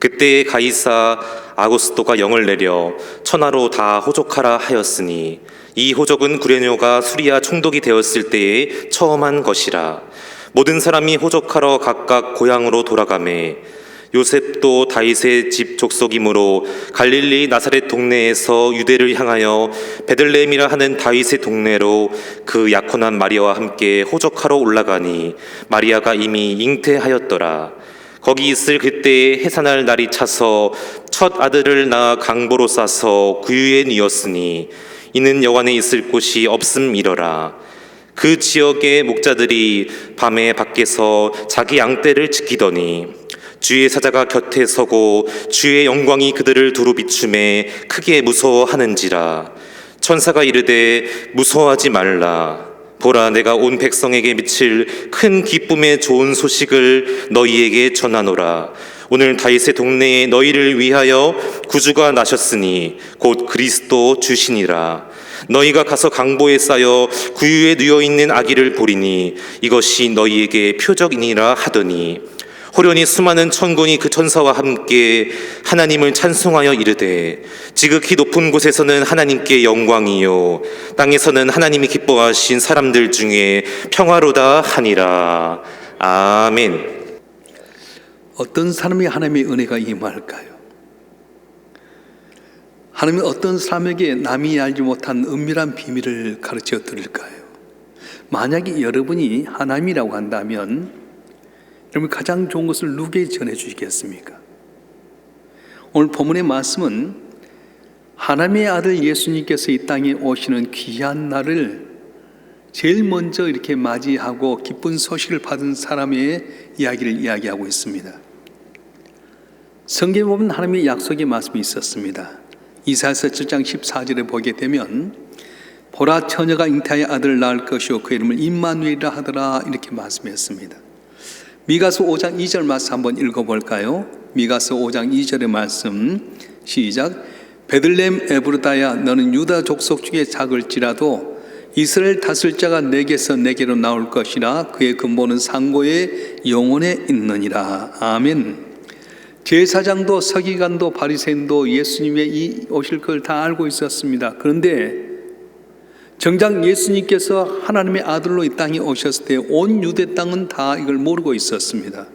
그때에 가이사 아구스토가 영을 내려 천하로 다 호족하라 하였으니 이 호족은 구레뇨가 수리아 총독이 되었을 때에 처음 한 것이라 모든 사람이 호족하러 각각 고향으로 돌아가매 요셉도 다윗의 집 족속이므로 갈릴리 나사렛 동네에서 유대를 향하여 베들레헴이라 하는 다윗의 동네로 그 약혼한 마리아와 함께 호적하러 올라가니 마리아가 이미 잉태하였더라. 거기 있을 그때에 해산할 날이 차서 첫 아들을 낳아 강보로 싸서 구유에 뉘었으니 이는 여관에 있을 곳이 없음이러라. 그 지역의 목자들이 밤에 밖에서 자기 양떼를 지키더니 주의 사자가 곁에 서고 주의 영광이 그들을 두루 비춤에 크게 무서워하는지라 천사가 이르되 무서워하지 말라 보라 내가 온 백성에게 미칠 큰 기쁨의 좋은 소식을 너희에게 전하노라. 오늘 다윗의 동네에 너희를 위하여 구주가 나셨으니 곧 그리스도 주시니라. 너희가 가서 강보에 쌓여 구유에 누워 있는 아기를 보리니 이것이 너희에게 표적이니라 하더니 호련히 수많은 천군이 그 천사와 함께 하나님을 찬송하여 이르되 지극히 높은 곳에서는 하나님께 영광이요 땅에서는 하나님이 기뻐하신 사람들 중에 평화로다 하니라 아멘. 어떤 사람이 하나님의 은혜가 임할까요? 하나님은 어떤 사람에게 남이 알지 못한 은밀한 비밀을 가르쳐 드릴까요? 만약에 여러분이 하나님이라고 한다면 여러분 가장 좋은 것을 누구에게 전해 주시겠습니까? 오늘 본문의 말씀은 하나님의 아들 예수님께서 이 땅에 오시는 귀한 날을 제일 먼저 이렇게 맞이하고 기쁜 소식을 받은 사람의 이야기를 이야기하고 있습니다. 성경에 보면 하나님의 약속의 말씀이 있었습니다. 이사야서 7장 14절에 보게 되면 보라 처녀가 잉태하여 아들을 낳을 것이요 그 이름을 임마누엘이라 하더라 이렇게 말씀했습니다. 미가서 5장 2절 말씀 한번 읽어볼까요? 미가서 5장 2절의 말씀 시작 베들렘 에브르다야 너는 유다 족속 중에 작을지라도 이스라엘 다스릴 자가 내게서 내게로 나올 것이라 그의 근본은 상고의 영혼에 있느니라 아멘. 제사장도 서기관도 바리새인도 예수님의 이 오실 걸 다 알고 있었습니다. 그런데 정작 예수님께서 하나님의 아들로 이 땅에 오셨을 때 온 유대 땅은 다 이걸 모르고 있었습니다.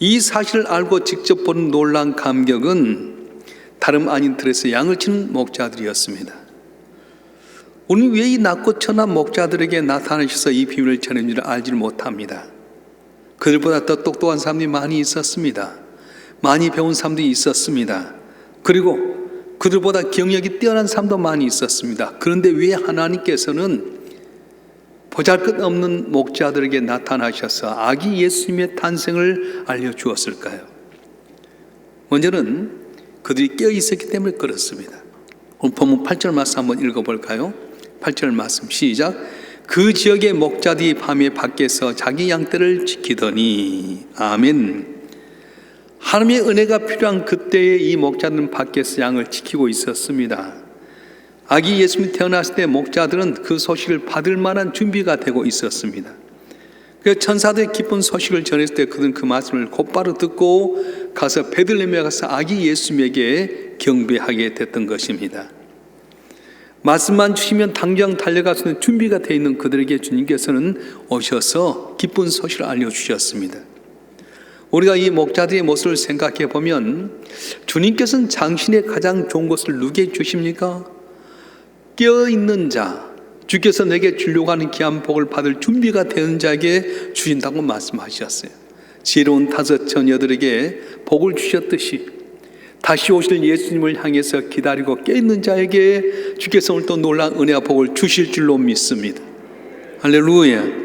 이 사실을 알고 직접 보는 놀란 감격은 다름 아닌 들에서 양을 치는 목자들이었습니다. 우리는 왜이 낮고 천한 목자들에게 나타나셔서 이 비밀을 전했는지를 알지를 못합니다. 그들보다 더 똑똑한 사람들이 많이 있었습니다. 많이 배운 사람들이 있었습니다. 그리고 그들보다 경력이 뛰어난 사람도 많이 있었습니다. 그런데 왜 하나님께서는 보잘 것 없는 목자들에게 나타나셔서 아기 예수님의 탄생을 알려주었을까요? 먼저는 그들이 깨어 있었기 때문에 그렇습니다. 오늘 본문 8절 말씀 한번 읽어볼까요? 8절 말씀 시작. 그 지역의 목자들이 밤에 밖에서 자기 양떼를 지키더니 아멘. 하나님의 은혜가 필요한 그때에 이 목자들은 밖에서 양을 지키고 있었습니다. 아기 예수님이 태어났을 때 목자들은 그 소식을 받을 만한 준비가 되고 있었습니다. 그 천사들의 기쁜 소식을 전했을 때 그들은 그 말씀을 곧바로 듣고 가서 베들레헴에 가서 아기 예수님에게 경배하게 됐던 것입니다. 말씀만 주시면 당장 달려갈 수 있는 준비가 되어 있는 그들에게 주님께서는 오셔서 기쁜 소식을 알려주셨습니다. 우리가 이 목자들의 모습을 생각해 보면 주님께서는 당신의 가장 좋은 것을 누구에게 주십니까? 깨어 있는 자, 주께서 내게 주려고 하는 귀한 복을 받을 준비가 되는 자에게 주신다고 말씀하셨어요. 지혜로운 다섯 처녀들에게 복을 주셨듯이 다시 오실 예수님을 향해서 기다리고 깨있는 자에게 주께서 오늘 또 놀라운 은혜와 복을 주실 줄로 믿습니다. 할렐루야.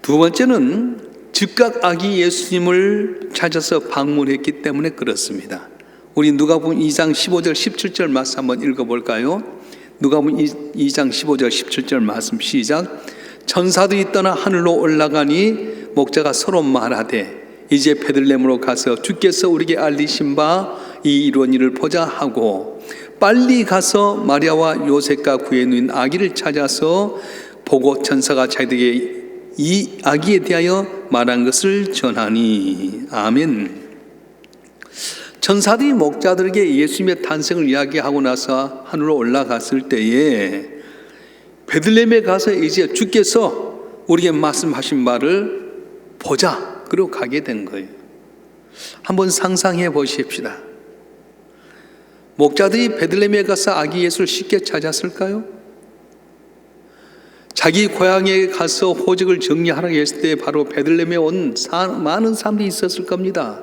두 번째는 즉각 아기 예수님을 찾아서 방문했기 때문에 그렇습니다. 우리 누가복음 2장 15절 17절 말씀 한번 읽어볼까요? 누가복음 2장 15절 17절 말씀 시작. 천사들이 떠나 하늘로 올라가니 목자가 서로 말하되 이제 베들렘으로 가서 주께서 우리에게 알리신 바 이 이루어진 일을 보자 하고 빨리 가서 마리아와 요셉과 구에 누인 아기를 찾아서 보고 천사가 자기들에게 이 아기에 대하여 말한 것을 전하니 아멘. 천사들이 목자들에게 예수님의 탄생을 이야기하고 나서 하늘로 올라갔을 때에 베들레헴에 가서 이제 주께서 우리에게 말씀하신 말을 보자. 그리고 가게 된 거예요. 한번 상상해 보십시다. 목자들이 베들레헴에 가서 아기 예수를 쉽게 찾았을까요? 자기 고향에 가서 호적을 정리하라고 했을 때 바로 베들레헴에 온 사- 많은 사람들이 있었을 겁니다.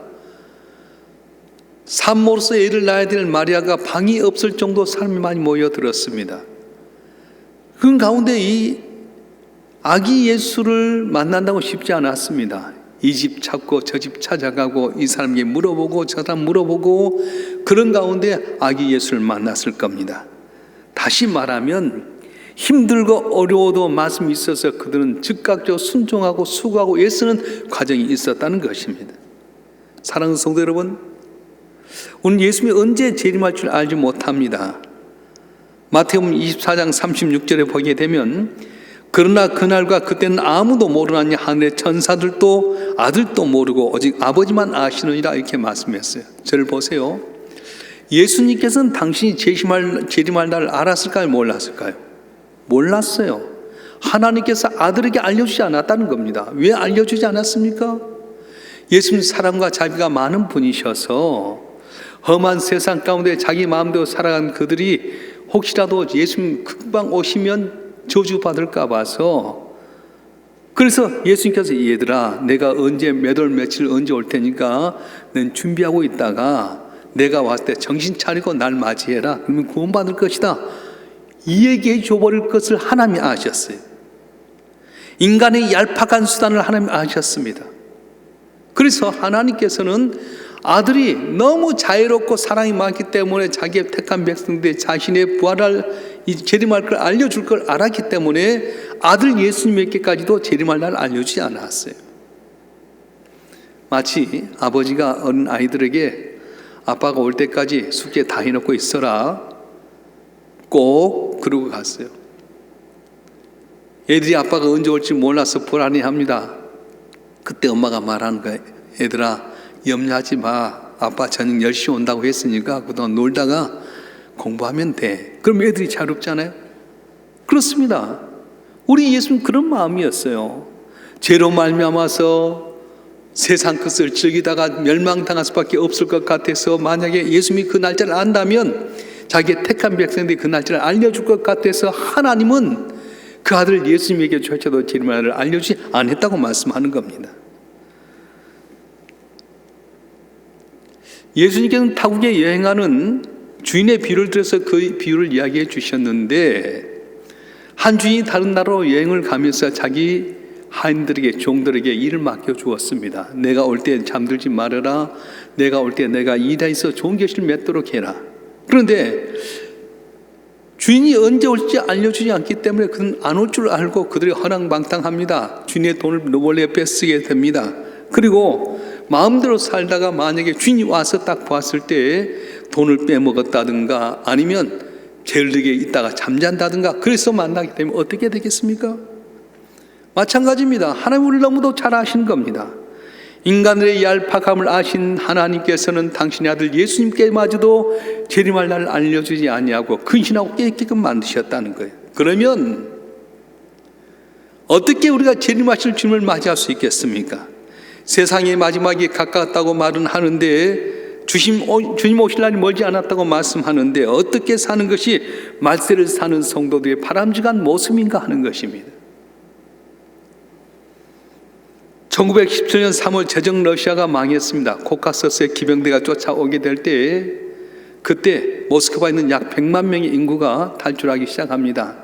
산모로서 애를 낳아야 될 마리아가 방이 없을 정도 사람이 많이 모여들었습니다. 그 가운데 이 아기 예수를 만난다고 쉽지 않았습니다. 이 집 찾고 저 집 찾아가고 이 사람에게 물어보고 저 사람 물어보고 그런 가운데 아기 예수를 만났을 겁니다. 다시 말하면 힘들고 어려워도 말씀이 있어서 그들은 즉각적으로 순종하고 수고하고 애쓰는 과정이 있었다는 것입니다. 사랑하는 성도 여러분, 오늘 예수님이 언제 재림할 줄 알지 못합니다. 마태복음 24장 36절에 보게 되면 그러나 그날과 그때는 아무도 모르나니 하늘의 천사들도 아들도 모르고 오직 아버지만 아시느니라 이렇게 말씀했어요. 저를 보세요. 예수님께서는 당신이 재림할 날을 알았을까요? 몰랐을까요? 몰랐어요. 하나님께서 아들에게 알려주지 않았다는 겁니다. 왜 알려주지 않았습니까? 예수님 사랑과 자비가 많은 분이셔서 험한 세상 가운데 자기 마음대로 살아간 그들이 혹시라도 예수님 금방 오시면 저주받을까 봐서 그래서 예수님께서 얘들아 내가 언제 몇 월 며칠 언제 올 테니까 넌 준비하고 있다가 내가 왔을 때 정신 차리고 날 맞이해라 그러면 구원받을 것이다 이 얘기해 줘버릴 것을 하나님이 아셨어요 인간의 얄팍한 수단을 하나님이 아셨습니다 그래서 하나님께서는 아들이 너무 자유롭고 사랑이 많기 때문에 자기의 택한 백성들 자신의 부활할 이 재림할 걸 알려줄 걸 알았기 때문에 아들 예수님에게까지도 재림할 날 알려주지 않았어요. 마치 아버지가 어린 아이들에게 아빠가 올 때까지 숙제 다 해놓고 있어라. 꼭 그러고 갔어요. 애들이 아빠가 언제 올지 몰라서 불안해합니다. 그때 엄마가 말하는 거예요. 얘들아 염려하지 마. 아빠 저녁 10시 온다고 했으니까 그동안 놀다가 공부하면 돼. 그럼 애들이 자유롭잖아요. 그렇습니다. 우리 예수님 그런 마음이었어요. 죄로 말미암아서 세상 것을 즐기다가 멸망당할 수밖에 없을 것 같아서 만약에 예수님이 그 날짜를 안다면 자기의 택한 백성들이 그 날짜를 알려줄 것 같아서 하나님은 그 아들 예수님에게 조차도 재림을 알려주지 않았다고 말씀하는 겁니다. 예수님께서는 타국에 여행하는 주인의 비유를 들어서 그 비유를 이야기해 주셨는데 한 주인이 다른 나라로 여행을 가면서 자기 하인들에게 종들에게 일을 맡겨 주었습니다. 내가 올 때 잠들지 말아라. 내가 올 때 내가 이다에서 좋은 결실을 맺도록 해라. 그런데 주인이 언제 올지 알려주지 않기 때문에 그는 안 올 줄 알고 그들이 허랑방탕합니다. 주인의 돈을 몰래 뺏쓰게 됩니다. 그리고 마음대로 살다가 만약에 주인이 와서 딱 봤을 때 돈을 빼먹었다든가 아니면 게을르게 있다가 잠잔다든가 그래서 만나게 되면 어떻게 되겠습니까? 마찬가지입니다. 하나님 우리 너무도 잘 아시는 겁니다. 인간들의 얄팍함을 아신 하나님께서는 당신의 아들 예수님께마저도 재림할 날을 알려주지 아니하고 근신하고 깨끗끔 만드셨다는 거예요. 그러면 어떻게 우리가 재림하실 주님을 맞이할 수 있겠습니까? 세상의 마지막이 가까웠다고 말은 하는데 주심, 주님 오실 날이 멀지 않았다고 말씀하는데 어떻게 사는 것이 말세를 사는 성도들의 바람직한 모습인가 하는 것입니다. 1917년 3월 제정 러시아가 망했습니다. 코카서스의 기병대가 쫓아오게 될때 그때 모스크바에 있는 약 100만 명의 인구가 탈출하기 시작합니다.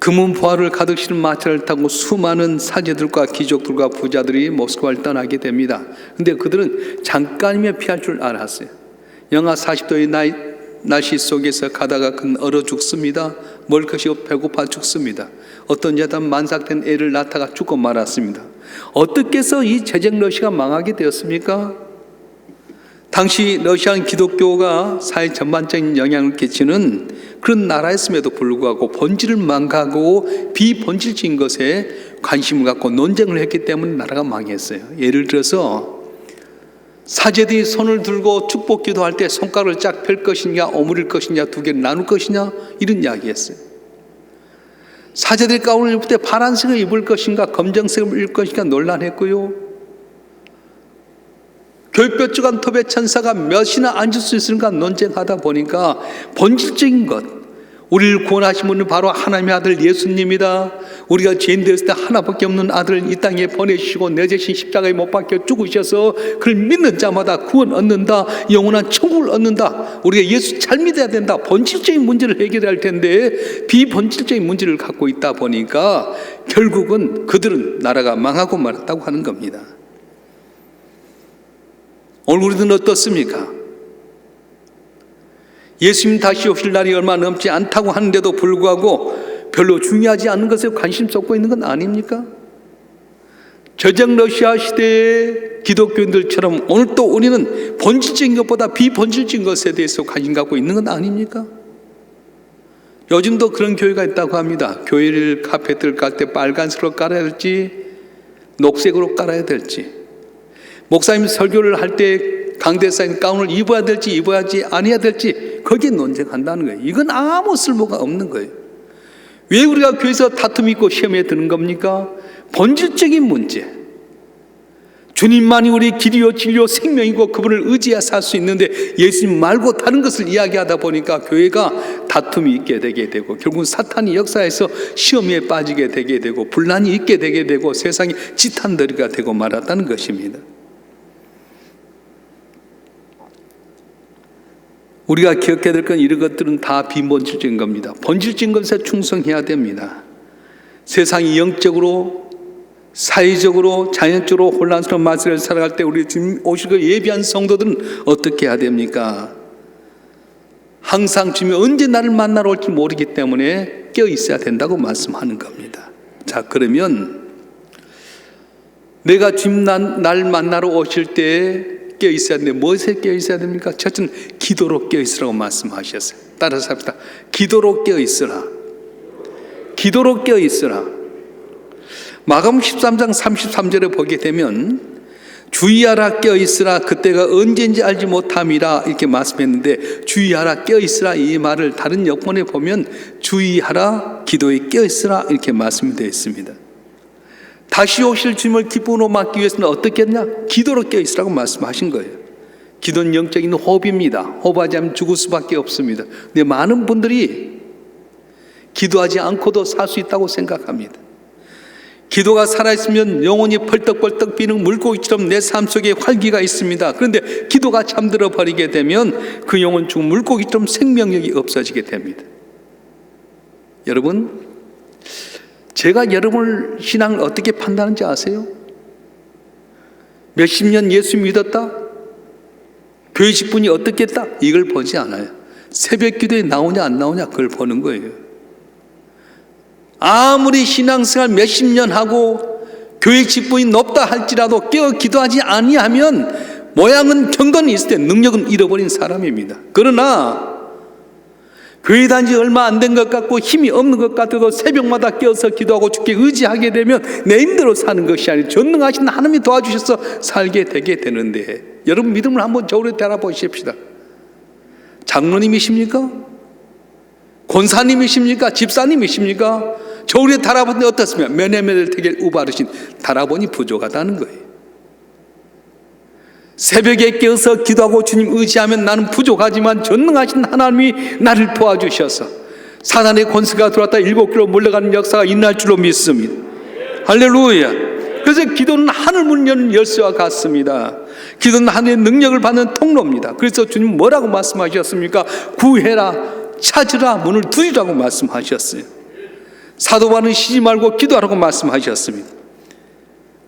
금은 부하를 가득 실은 마차를 타고 수많은 사제들과 귀족들과 부자들이 모스크바를 떠나게 됩니다. 근데 그들은 잠깐이면 피할 줄 알았어요. 영하 40도의 나이, 날씨 속에서 가다가 그는 얼어 죽습니다. 먹을 것이 없 배고파 죽습니다. 어떤 여자 만삭된 애를 낳다가 죽고 말았습니다. 어떻게 해서 이 제정 러시아가 망하게 되었습니까? 당시 러시아는 기독교가 사회 전반적인 영향을 끼치는 그런 나라였음에도 불구하고 본질을 망가고 비본질적인 것에 관심을 갖고 논쟁을 했기 때문에 나라가 망했어요. 예를 들어서 사제들이 손을 들고 축복 기도할 때 손가락을 쫙 펼 것이냐, 오므릴 것이냐, 두 개를 나눌 것이냐 이런 이야기했어요. 사제들이 가운을 입을 때 파란색을 입을 것인가, 검정색을 입을 것인가 논란했고요. 결뼈주간 톱의 천사가 몇이나 앉을 수 있을까 논쟁하다 보니까 본질적인 것, 우리를 구원하신 분은 바로 하나님의 아들 예수님이다. 우리가 죄인 되었을 때 하나밖에 없는 아들을 이 땅에 보내주시고 내 대신 십자가에 못 박혀 죽으셔서 그를 믿는 자마다 구원 얻는다. 영원한 천국을 얻는다. 우리가 예수 잘 믿어야 된다. 본질적인 문제를 해결해야 할 텐데 비본질적인 문제를 갖고 있다 보니까 결국은 그들은 나라가 망하고 말았다고 하는 겁니다. 오늘 우리들은 어떻습니까? 예수님 다시 오실 날이 얼마 남지 않다고 하는데도 불구하고 별로 중요하지 않은 것에 관심 쏟고 있는 건 아닙니까? 저정 러시아 시대의 기독교인들처럼 오늘 또 우리는 본질적인 것보다 비본질적인 것에 대해서 관심 갖고 있는 건 아닙니까? 요즘도 그런 교회가 있다고 합니다. 교회를 카페트를 깔때 빨간색으로 깔아야 될지 녹색으로 깔아야 될지 목사님 설교를 할 때 강대사님 가운을 입어야 될지 입어야지 아니어야 될지 거기에 논쟁한다는 거예요. 이건 아무 쓸모가 없는 거예요. 왜 우리가 교회에서 다툼이 있고 시험에 드는 겁니까? 본질적인 문제. 주님만이 우리 길이요 진리요 생명이고 그분을 의지해 살 수 있는데 예수님 말고 다른 것을 이야기하다 보니까 교회가 다툼이 있게 되게 되고 결국은 사탄이 역사에서 시험에 빠지게 되게 되고 분란이 있게 되게 되고 세상이 지탄더리가 되고 말았다는 것입니다. 우리가 기억해야 될 건 이런 것들은 다 비본질적인 겁니다. 본질적인 것에 충성해야 됩니다. 세상이 영적으로 사회적으로 자연적으로 혼란스러운 마스를 살아갈 때 우리 주님 오실 걸 예비한 성도들은 어떻게 해야 됩니까? 항상 주님이 언제 나를 만나러 올지 모르기 때문에 깨어 있어야 된다고 말씀하는 겁니다. 자, 그러면 내가 주님 날, 날 만나러 오실 때깨 어 있어야 되는데 무엇에 깨어 있어야 됩니까? 첫째는 기도로 깨어 있으라고 말씀하셨어요. 따라서 합시다. 기도로 깨어 있으라. 기도로 깨어 있으라. 마감 13장 33절에 보게 되면 주의하라 깨어 있으라 그때가 언제인지 알지 못함이라 이렇게 말씀했는데 주의하라 깨어 있으라 이 말을 다른 역본에 보면 주의하라 기도에 깨어 있으라 이렇게 말씀이 되어 있습니다. 다시 오실 주님을 기쁨으로 맞기 위해서는 어떻게 했냐? 기도로 깨어 있으라고 말씀하신 거예요. 기도는 영적인 호흡입니다. 호흡하지 않으면 죽을 수밖에 없습니다. 근데 많은 분들이 기도하지 않고도 살 수 있다고 생각합니다. 기도가 살아있으면 영혼이 펄떡펄떡 비는 물고기처럼 내 삶 속에 활기가 있습니다. 그런데 기도가 잠들어 버리게 되면 그 영혼 죽은 물고기처럼 생명력이 없어지게 됩니다. 여러분, 제가 여러분을 신앙을 어떻게 판단하는지 아세요? 몇십 년 예수 믿었다? 교회 직분이 어떻게 했다? 이걸 보지 않아요. 새벽 기도에 나오냐 안 나오냐 그걸 보는 거예요. 아무리 신앙생활 몇십 년 하고 교회 직분이 높다 할지라도 깨어 기도하지 아니하면 모양은 경건이 있을 때 능력은 잃어버린 사람입니다. 그러나 교회 단지 얼마 안 된 것 같고 힘이 없는 것 같아도 새벽마다 깨어서 기도하고 주께 의지하게 되면 내 힘대로 사는 것이 아니라 전능하신 하나님이 도와주셔서 살게 되게 되는데 여러분 믿음을 한번 저울에 달아보십시다. 장로님이십니까? 권사님이십니까? 집사님이십니까? 저울에 달아보니 어떻습니까? 면회면을 되게 우바르신 달아보니 부족하다는 거예요. 새벽에 깨어서 기도하고 주님 의지하면 나는 부족하지만 전능하신 하나님이 나를 도와주셔서 사단의 권세가 들어왔다 일곱 킬로 몰려가는 역사가 있날 줄로 믿습니다. 할렐루야. 그래서 기도는 하늘 문 여는 열쇠와 같습니다. 기도는 하늘의 능력을 받는 통로입니다. 그래서 주님 뭐라고 말씀하셨습니까? 구해라, 찾으라, 문을 두드리라고 말씀하셨어요. 사도반은 쉬지 말고 기도하라고 말씀하셨습니다.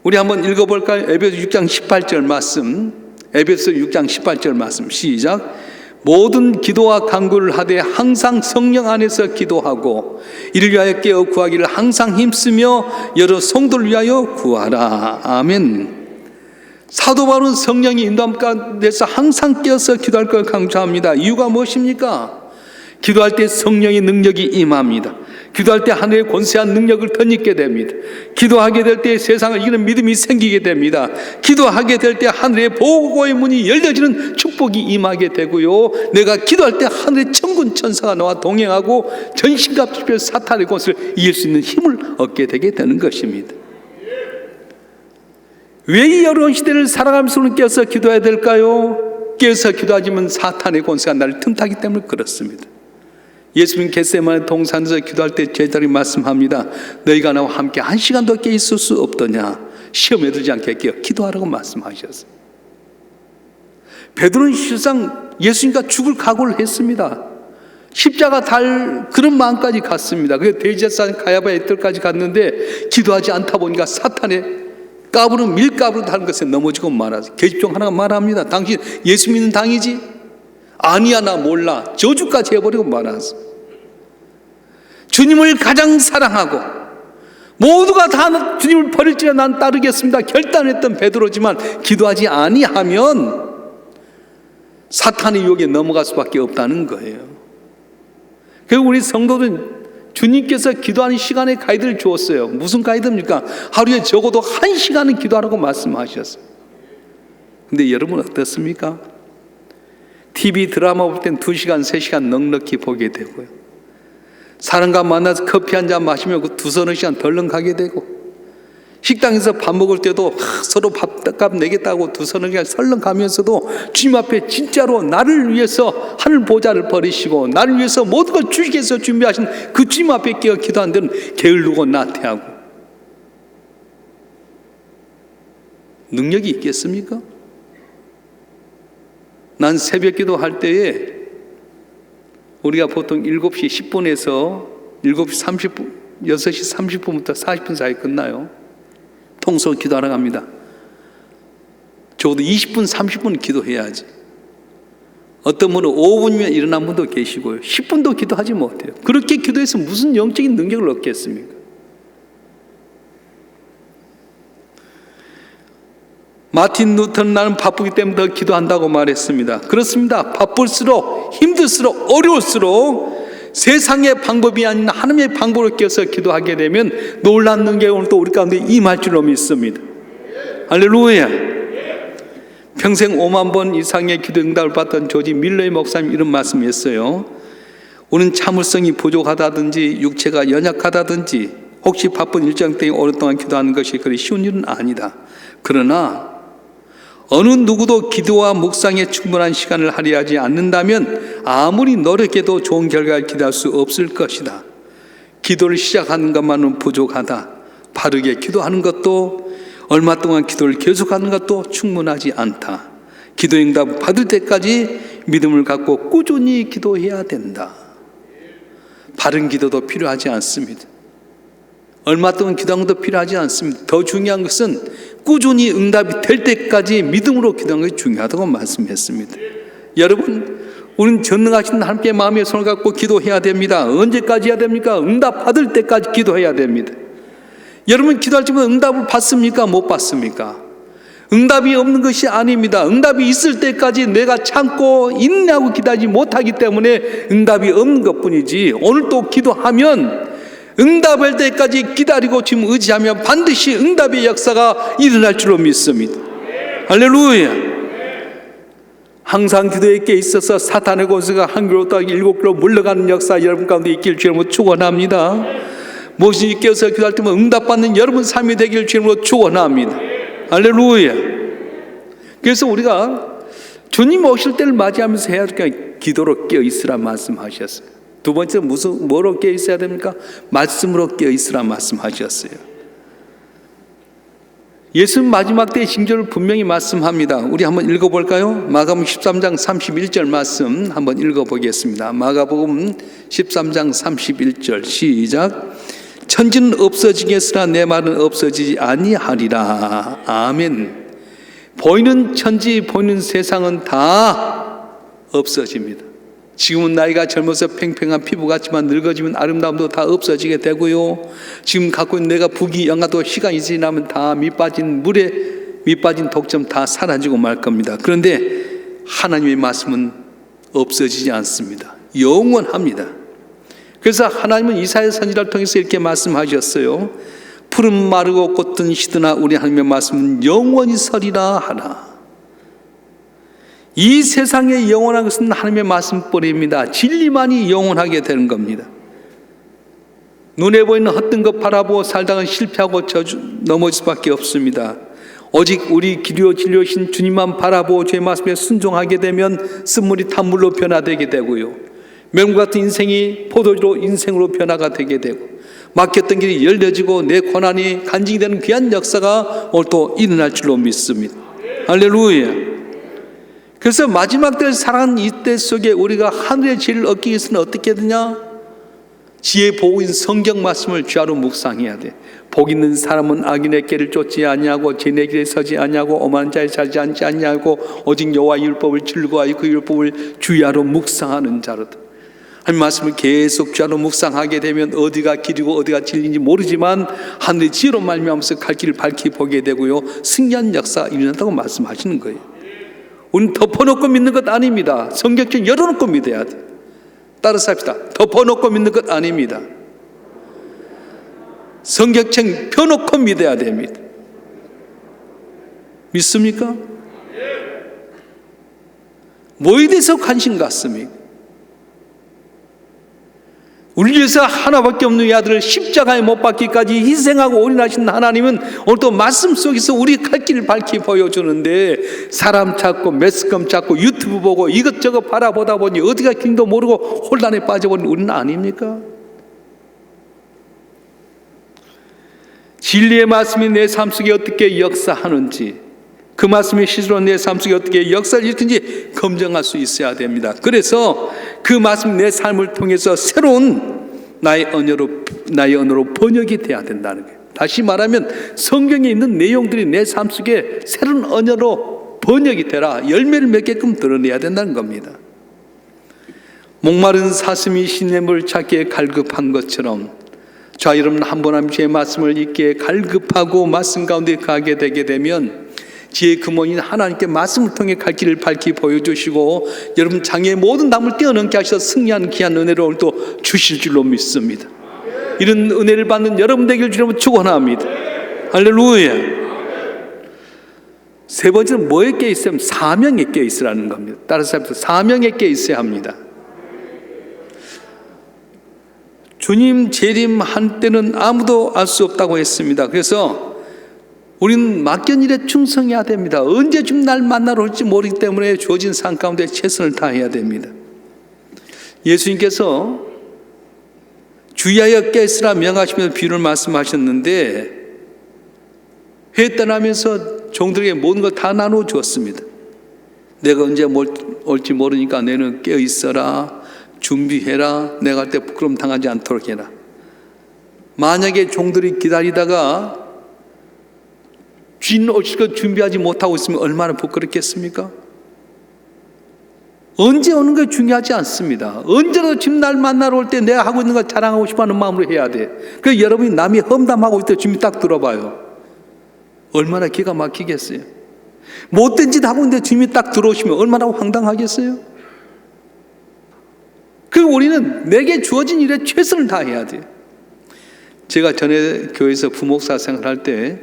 우리 한번 읽어볼까요? 에베소 6장 18절 말씀. 에베소 6장 18절 말씀. 시작. 모든 기도와 간구를 하되 항상 성령 안에서 기도하고 이를 위하여 깨어 구하기를 항상 힘쓰며 여러 성도를 위하여 구하라. 아멘. 사도 바울은 성령이 인도함 가운데서 항상 깨어서 기도할 걸 강조합니다. 이유가 무엇입니까? 기도할 때 성령의 능력이 임합니다. 기도할 때 하늘의 권세한 능력을 덧입게 됩니다. 기도하게 될 때 세상을 이기는 믿음이 생기게 됩니다. 기도하게 될 때 하늘의 보고의 문이 열려지는 축복이 임하게 되고요. 내가 기도할 때 하늘의 천군 천사가 나와 동행하고 전신갑주별 사탄의 권세를 이길 수 있는 힘을 얻게 되게 되는 것입니다. 왜 이 어려운 시대를 살아가면서 우리는 깨어서 기도해야 될까요? 깨어서 기도하지만 사탄의 권세가 나를 틈타기 때문에 그렇습니다. 예수님 겟세마네 동산에서 기도할 때 제자들이 말씀합니다. 너희가 나와 함께 한 시간도 깨 있을 수 없더냐? 시험에 들지 않게 깨어 기도하라고 말씀하셨어요. 베드로는 실상 예수님과 죽을 각오를 했습니다. 십자가 달 그런 마음까지 갔습니다. 그 대제사장 가야바의 뜰까지 갔는데 기도하지 않다 보니까 사탄의 까부는 밀가부로 다른 것에 넘어지고 말하지. 계집종 하나가 말합니다. 당신 예수 믿는 당이지? 아니야 나 몰라. 저주까지 해버리고 말하지. 주님을 가장 사랑하고 모두가 다 주님을 버릴지라 난 따르겠습니다. 결단했던 베드로지만 기도하지 아니하면 사탄의 유혹에 넘어갈 수밖에 없다는 거예요. 결국 우리 성도들은 주님께서 기도하는 시간의 가이드를 주었어요. 무슨 가이드입니까? 하루에 적어도 한 시간은 기도하라고 말씀하셨어요. 근데 여러분 어떻습니까? TV 드라마 볼땐두 시간, 세 시간 넉넉히 보게 되고요. 사람과 만나서 커피 한 잔 마시면 그 두서너 시간 덜렁 가게 되고 식당에서 밥 먹을 때도 하, 서로 밥값 내겠다고 두서너 시간 설렁 가면서도 주님 앞에 진짜로 나를 위해서 하늘 보좌를 버리시고 나를 위해서 모든 걸 주께서 준비하신 그 주님 앞에 끼어 기도한 데는 게을르고 나태하고 능력이 있겠습니까? 난 새벽 기도 할 때에 우리가 보통 7시 10분에서 7시 30분, 6시 30분부터 40분 사이 끝나요. 통소 기도하러 갑니다. 적어도 20분, 30분 기도해야지. 어떤 분은 5분이면 일어난 분도 계시고요. 10분도 기도하지 못해요. 그렇게 기도해서 무슨 영적인 능력을 얻겠습니까? 마틴 루터는 나는 바쁘기 때문에 더 기도한다고 말했습니다. 그렇습니다. 바쁠수록 힘들수록 어려울수록 세상의 방법이 아닌 하나님의 방법을 껴서 기도하게 되면 놀란 능력이 오늘 또 우리 가운데 임할 줄로 믿습니다. 할렐루야. 평생 5만 번 이상의 기도 응답을 받던 조지 밀러의 목사님 이런 말씀했어요. 우리는 참을성이 부족하다든지 육체가 연약하다든지 혹시 바쁜 일정 때문에 오랫동안 기도하는 것이 그리 쉬운 일은 아니다. 그러나 어느 누구도 기도와 묵상에 충분한 시간을 할애하지 않는다면 아무리 노력해도 좋은 결과를 기대할 수 없을 것이다. 기도를 시작하는 것만은 부족하다. 바르게 기도하는 것도 얼마 동안 기도를 계속하는 것도 충분하지 않다. 기도 응답 받을 때까지 믿음을 갖고 꾸준히 기도해야 된다. 바른 기도도 필요하지 않습니다. 얼마 동안 기도한 것도 필요하지 않습니다. 더 중요한 것은 꾸준히 응답이 될 때까지 믿음으로 기도하는 것이 중요하다고 말씀했습니다. 여러분, 우리는 전능하신 하나님께 마음의 손을 갖고 기도해야 됩니다. 언제까지 해야 됩니까? 응답 받을 때까지 기도해야 됩니다. 여러분 기도할 때마다 응답을 받습니까? 못 받습니까? 응답이 없는 것이 아닙니다. 응답이 있을 때까지 내가 참고 인내하고 기다리지 못하기 때문에 응답이 없는 것 뿐이지 오늘 또 기도하면 응답할 때까지 기다리고 지금 의지하면 반드시 응답의 역사가 일어날 줄로 믿습니다. 할렐루야. 항상 기도에 깨 있어서 사탄의 권세가 한 킬로 또 일곱 킬로 물러가는 역사 여러분 가운데 있길 주님으로 축원합니다. 무엇이 깨어서 기도할 때면 응답받는 여러분 삶이 되길 주님으로 축원합니다. 할렐루야. 그래서 우리가 주님 오실 때를 맞이하면서 해야 될게 기도로 깨어 있으라 말씀하셨어요. 두 번째 무슨 뭐로 깨어 있어야 됩니까? 말씀으로 깨어 있으라 말씀하셨어요. 예수는 마지막 때의 징조를 분명히 말씀합니다. 우리 한번 읽어볼까요? 마가복음 13장 31절 말씀 한번 읽어보겠습니다. 마가복음 13장 31절 시작. 천지는 없어지겠으나 내 말은 없어지지 아니하리라. 아멘. 보이는 천지, 보이는 세상은 다 없어집니다. 지금은 나이가 젊어서 팽팽한 피부 같지만 늙어지면 아름다움도 다 없어지게 되고요. 지금 갖고 있는 내가 부귀 영화도 시간이 지나면 다 밑빠진 물에 밑빠진 독점 다 사라지고 말 겁니다. 그런데 하나님의 말씀은 없어지지 않습니다. 영원합니다. 그래서 하나님은 이사야 선지자를 통해서 이렇게 말씀하셨어요. 푸른 마르고 꽃든 시드나 우리 하나님의 말씀은 영원히 서리라 하라. 이 세상에 영원한 것은 하나님의 말씀뿐입니다. 진리만이 영원하게 되는 겁니다. 눈에 보이는 헛된 것 바라보고 살다가 실패하고 저주 넘어질 수밖에 없습니다. 오직 우리 기료 진료신 주님만 바라보고 주의 말씀에 순종하게 되면 쓴물이 탄물로 변화되게 되고요. 맹 같은 인생이 포도주로 인생으로 변화가 되게 되고 막혔던 길이 열려지고 내 고난이 간직이 되는 귀한 역사가 오늘 또 일어날 줄로 믿습니다. 할렐루야. 그래서 마지막 때 살아가는 이때 속에 우리가 하늘의 지혜를 얻기 위해서는 어떻게 되냐? 지혜 보인 성경 말씀을 주하로 묵상해야 돼. 복 있는 사람은 악인의 길을 쫓지 아니하고 죄의 길에 서지 아니하고 오만한 자에 살지 않지 아니하고 오직 여호와 율법을 즐거워하여 그 율법을 주야로 묵상하는 자로다. 하나님 말씀을 계속 주야로 묵상하게 되면 어디가 길이고 어디가 진리인지 모르지만 하늘의 지혜로 말미암아서 갈 길을 밝히 보게 되고요. 승리한 역사가 일어난다고 말씀하시는 거예요. 우리는 덮어놓고 믿는 것 아닙니다. 성경책 열어놓고 믿어야 돼. 따라서 합시다. 덮어놓고 믿는 것 아닙니다. 성경책 펴놓고 믿어야 됩니다. 믿습니까? 뭐에 대해서 관심 갖습니까? 우리 위해서 하나밖에 없는 이 아들을 십자가에 못 박기까지 희생하고 올인하신 하나님은 오늘 또 말씀 속에서 우리 갈 길을 밝히 보여주는데 사람 찾고 매스컴 찾고 유튜브 보고 이것저것 바라보다 보니 어디가 길도 모르고 혼란에 빠져버린 우리는 아닙니까? 진리의 말씀이 내 삶 속에 어떻게 역사하는지 그 말씀이 실제로 내 삶 속에 어떻게 역사를 일으키는지 검증할 수 있어야 됩니다. 그래서 그 말씀이 내 삶을 통해서 새로운 나의 언어로 나의 언어로 번역이 돼야 된다는 거예요. 다시 말하면 성경에 있는 내용들이 내 삶 속에 새로운 언어로 번역이 되라 열매를 맺게끔 드러내야 된다는 겁니다. 목마른 사슴이 시냇물 찾기에 갈급한 것처럼 자 여러분 한 번 한 주의 말씀을 읽기에 갈급하고 말씀 가운데 가게 되게 되면 지혜의 근본인 하나님께 말씀을 통해 갈 길을 밝히 보여주시고 여러분 장애의 모든 담을 뛰어넘게 하셔서 승리하는 귀한 은혜를 오늘 또 주실 줄로 믿습니다. 이런 은혜를 받는 여러분 되길 주님을 축원합니다. 할렐루야. 세 번째는 뭐에 깨 있으면 사명에 깨 있으라는 겁니다. 따라서 사명에 깨 있어야 합니다. 주님 재림 한 때는 아무도 알 수 없다고 했습니다. 그래서 우리는 맡긴 일에 충성해야 됩니다. 언제 좀날 만나러 올지 모르기 때문에 주어진 상 가운데 최선을 다해야 됩니다. 예수님께서 주야여 깨스라 명하시면서 비유를 말씀하셨는데 회 떠나면서 종들에게 모든 걸 다 나누어 주었습니다. 내가 언제 올지 모르니까 너는 깨어 있어라. 준비해라. 내가 할때 부끄럼 당하지 않도록 해라. 만약에 종들이 기다리다가 주인 오실 것 준비하지 못하고 있으면 얼마나 부끄럽겠습니까? 언제 오는 게 중요하지 않습니다. 언제라도 지금 날 만나러 올 때 내가 하고 있는 거 자랑하고 싶어 하는 마음으로 해야 돼. 그 여러분이 남이 험담하고 있을 때 주님 딱 들어봐요. 얼마나 기가 막히겠어요. 못된 짓 하고 있는데 주님이 딱 들어오시면 얼마나 황당하겠어요? 그 우리는 내게 주어진 일에 최선을 다해야 돼요. 제가 전에 교회에서 부목사 생활할 때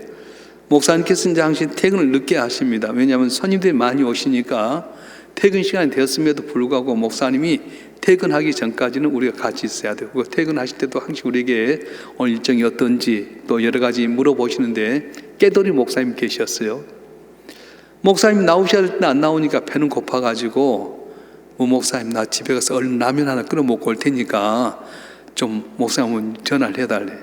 목사님께서 이제 항상 퇴근을 늦게 하십니다. 왜냐하면 손님들이 많이 오시니까 퇴근 시간이 되었음에도 불구하고 목사님이 퇴근하기 전까지는 우리가 같이 있어야 되고 그 퇴근하실 때도 항상 우리에게 오늘 일정이 어떤지 또 여러 가지 물어보시는데 깨돌이 목사님 계셨어요. 목사님 나오셔야 될 때 안 나오니까 배는 고파가지고 뭐 목사님 나 집에 가서 얼른 라면 하나 끓여 먹고 올 테니까 좀 목사님 전화를 해달래.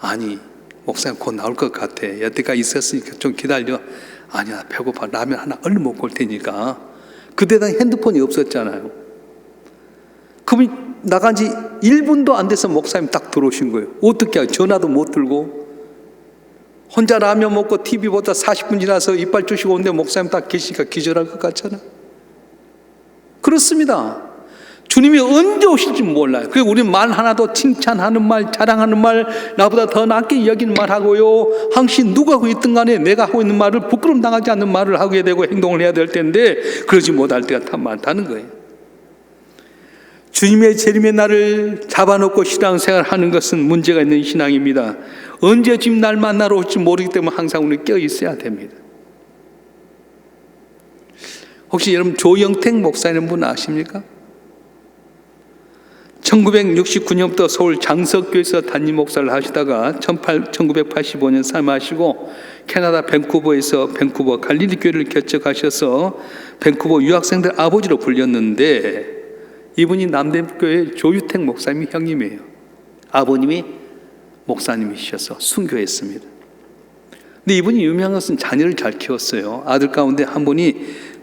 아니 목사님 곧 나올 것 같아. 여태까지 있었으니까 좀 기다려. 아니야 배고파 라면 하나 얼른 먹고 올 테니까. 그때당 핸드폰이 없었잖아요. 그분이 나간 지 1분도 안 돼서 목사님 딱 들어오신 거예요. 어떻게 해요? 전화도 못 들고. 혼자 라면 먹고 TV 보다 40분 지나서 이빨 주시고 오는데 목사님 딱 계시니까 기절할 것 같잖아. 그렇습니다. 주님이 언제 오실지 몰라요. 그리고 우리 말 하나도 칭찬하는 말, 자랑하는 말, 나보다 더 낫게 여긴 말 하고요. 항상 누가 하고 있든 간에 내가 하고 있는 말을 부끄럼 당하지 않는 말을 하게 되고 행동을 해야 될 텐데 그러지 못할 때가 참 많다는 거예요. 주님의 재림의 날을 잡아놓고 신앙생활 하는 것은 문제가 있는 신앙입니다. 언제 주님 날 만나러 올지 모르기 때문에 항상 우리 껴 있어야 됩니다. 혹시 여러분 조영택 목사님 분 아십니까? 1969년부터 서울 장석교에서 담임 목사를 하시다가 1985년 삶하시고 캐나다 밴쿠버에서 밴쿠버 갈릴리 교회를 개척하셔서 밴쿠버 유학생들 아버지로 불렸는데 이분이 남대교회 조유택 목사님이 형님이에요. 아버님이 목사님이셔서 순교했습니다. 근데 이분이 유명한 것은 자녀를 잘 키웠어요. 아들 가운데 한 분이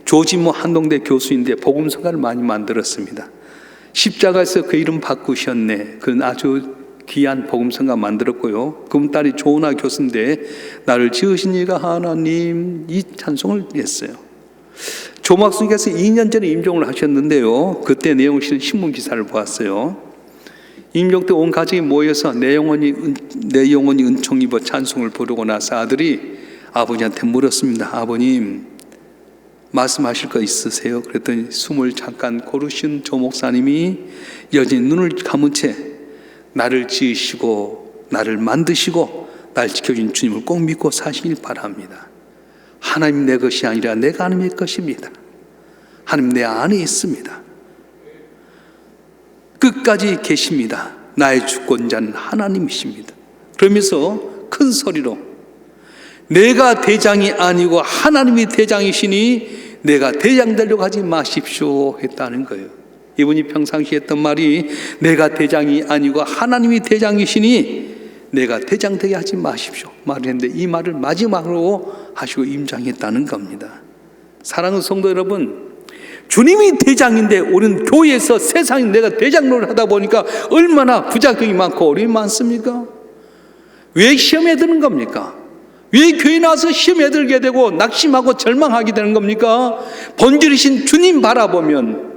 조진모 한동대 교수인데 복음서가를 많이 만들었습니다. 십자가에서 그 이름 바꾸셨네. 그는 아주 귀한 복음성가 만들었고요. 그분 딸이 조은아 교수인데 나를 지으신 이가 하나님 이 찬송을 했어요. 조막수님께서 2년 전에 임종을 하셨는데요. 그때 내용을 실은 신문 기사를 보았어요. 임종 때 온 가족이 모여서 내 영혼이 은, 내 영혼이 은총 입어 찬송을 부르고 나서 아들이 아버지한테 물었습니다. 아버님 말씀하실 거 있으세요? 그랬더니 숨을 잠깐 고르신 조 목사님이 여전히 눈을 감은 채 나를 지으시고 나를 만드시고 날 지켜준 주님을 꼭 믿고 사시길 바랍니다. 하나님 내 것이 아니라 내가 하나님의 것입니다. 하나님 내 안에 있습니다. 끝까지 계십니다. 나의 주권자는 하나님이십니다. 그러면서 큰 소리로 내가 대장이 아니고 하나님이 대장이시니 내가 대장 되려고 하지 마십시오 했다는 거예요. 이분이 평상시 했던 말이 내가 대장이 아니고 하나님이 대장이시니 내가 대장 되게 하지 마십시오. 말을 했는데 이 말을 마지막으로 하시고 임장했다는 겁니다. 사랑하는 성도 여러분, 주님이 대장인데 우리는 교회에서 세상에 내가 대장로를 하다 보니까 얼마나 부작용이 많고 어려움이 많습니까? 왜 시험에 드는 겁니까? 왜 교회 나와서 시험에 들게 되고 낙심하고 절망하게 되는 겁니까? 본질이신 주님 바라보면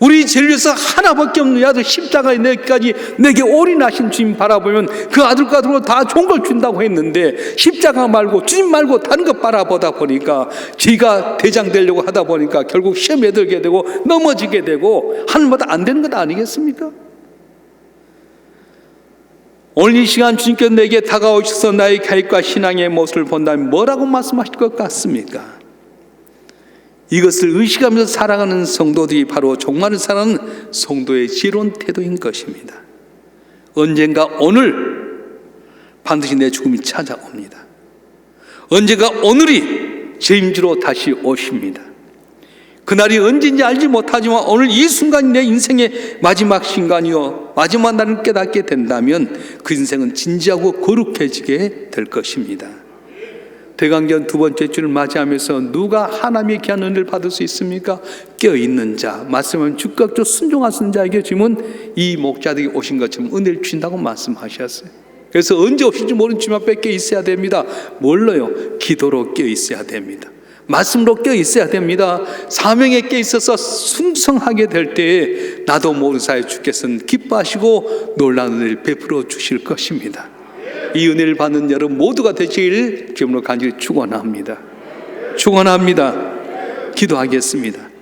우리 진리에서 하나밖에 없는 아들 십자가에 내까지 내게 올인하신 주님 바라보면 그 아들과 아들로 다 좋은 걸 준다고 했는데 십자가 말고 주님 말고 다른 것 바라보다 보니까 지가 대장 되려고 하다 보니까 결국 시험에 들게 되고 넘어지게 되고 하늘마다 안 되는 것 아니겠습니까? 오늘 이 시간 주님께서 내게 다가오셔서 나의 가입과 신앙의 모습을 본다면 뭐라고 말씀하실 것 같습니까? 이것을 의식하면서 살아가는 성도들이 바로 종말을 살아가는 성도의 지혜로운 태도인 것입니다. 언젠가 오늘 반드시 내 죽음이 찾아옵니다. 언젠가 오늘이 재임주로 다시 오십니다. 그날이 언제인지 알지 못하지만 오늘 이 순간이 내 인생의 마지막 순간이요. 마지막 날을 깨닫게 된다면 그 인생은 진지하고 거룩해지게 될 것입니다. 대강전 두 번째 주를 맞이하면서 누가 하나님의 귀한 은혜를 받을 수 있습니까? 껴있는 자, 말씀은 즉각적으로 순종하신 자에게 주면 이 목자들이 오신 것처럼 은혜를 주신다고 말씀하셨어요. 그래서 언제 오실지 모르는 주님 앞에 껴 있어야 됩니다. 뭘로요? 기도로 껴 있어야 됩니다. 말씀으로 껴 있어야 됩니다. 사명에 껴 있어서 순성하게 될 때에 나도 모르는 사이 주께서는 기뻐하시고 놀라운 은혜를 베풀어 주실 것입니다. 이 은혜를 받는 여러분 모두가 되시길 주님으로 간절히 축원합니다. 축원합니다. 기도하겠습니다.